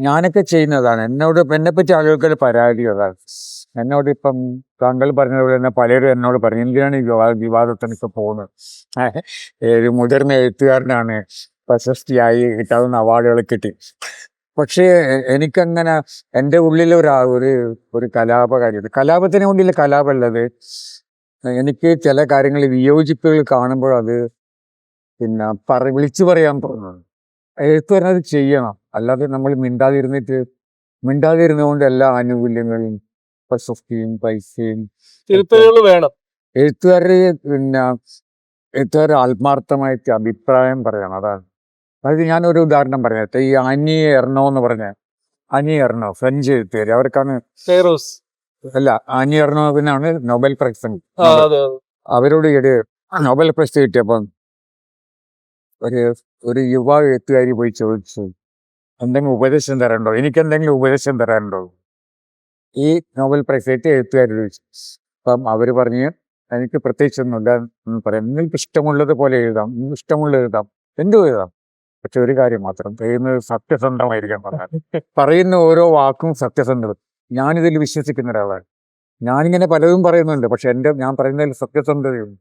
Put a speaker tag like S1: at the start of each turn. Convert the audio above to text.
S1: ഞാനൊക്കെ ചെയ്യുന്നതാണ്. എന്നോട് എന്നെപ്പറ്റി ആളുകൾക്ക് പരാതി അതാണ്. എന്നോട് ഇപ്പം താങ്കൾ പറഞ്ഞതുപോലെ തന്നെ പലരും എന്നോട് പറഞ്ഞു. എന്തിനാണ് ഈ വിവാദ വിവാദത്തിനൊക്കെ പോകുന്നത്? ഒരു മുതിർന്ന എഴുത്തുകാരനാണ് പ്രശസ്തിയായി കിട്ടാവുന്ന അവാർഡുകൾ കിട്ടി. പക്ഷേ എനിക്കങ്ങനെ എന്റെ ഉള്ളിൽ ഒരു ഒരു ഒരു കലാപകാരിയത് കലാപത്തിന് മുന്നിൽ കലാപമല്ലത് എനിക്ക് ചില കാര്യങ്ങൾ വിയോജിപ്പുകൾ കാണുമ്പോൾ അത് പിന്നെ പറ വിളിച്ചു പറയാൻ തോന്നുന്നു എഴുത്തുകാരൻ അത് ചെയ്യണം. അല്ലാതെ നമ്മൾ മിണ്ടാതിരുന്നിട്ട് മിണ്ടാതിരുന്നുകൊണ്ട് എല്ലാ ആനുകൂല്യങ്ങളും പ്രശസ്തിയും പൈസയും
S2: തിരുത്തലുകൾ വേണം.
S1: എഴുത്തുകാരെ പിന്നെ എഴുത്തുകാരെ ആത്മാർത്ഥമായിട്ട് അഭിപ്രായം പറയണം. അതാണ്. അതായത് ഞാനൊരു ഉദാഹരണം പറയാം. ഈ അനി എർണോ എന്ന് പറഞ്ഞ അനി എർണോ ഫ്രഞ്ച് എഴുത്തുകാർ അവർക്കാണ് അല്ല അനി എർണോവിനാണ് നൊബൽ പ്രൈസ്. അവരോട് ഈയിടെ നൊബൽ പ്രൈസ് കിട്ടിയപ്പം ഒരു ഒരു യുവ എഴുത്തുകാരി പോയി ചോദിച്ചു. എന്തെങ്കിലും ഉപദേശം തരാനുണ്ടോ? എനിക്ക് എന്തെങ്കിലും ഉപദേശം തരാനുണ്ടോ? ഈ നോബൽ പ്രൈസ് ആയിട്ട് എഴുത്തുകാർ ചോദിച്ചു അപ്പം അവർ പറഞ്ഞ് എനിക്ക് പ്രത്യേകിച്ചൊന്നുമില്ല. എന്ന് പറയാം. നിങ്ങൾക്ക് ഇഷ്ടമുള്ളത് പോലെ എഴുതാം. നിങ്ങൾക്ക് ഇഷ്ടമുള്ളത് എഴുതാം. എന്തും എഴുതാം? പക്ഷെ ഒരു കാര്യം മാത്രം. എഴുതുന്നത് സത്യസന്ധമായിരിക്കാൻ പറയാൻ പറയുന്ന ഓരോ വാക്കും സത്യസന്ധത ഞാനിതിൽ വിശ്വസിക്കുന്ന ഒരാളാണ്. ഞാനിങ്ങനെ പലതും പറയുന്നുണ്ട്. പക്ഷെ എന്റെ ഞാൻ പറയുന്നതിൽ സത്യസന്ധതയുണ്ട്.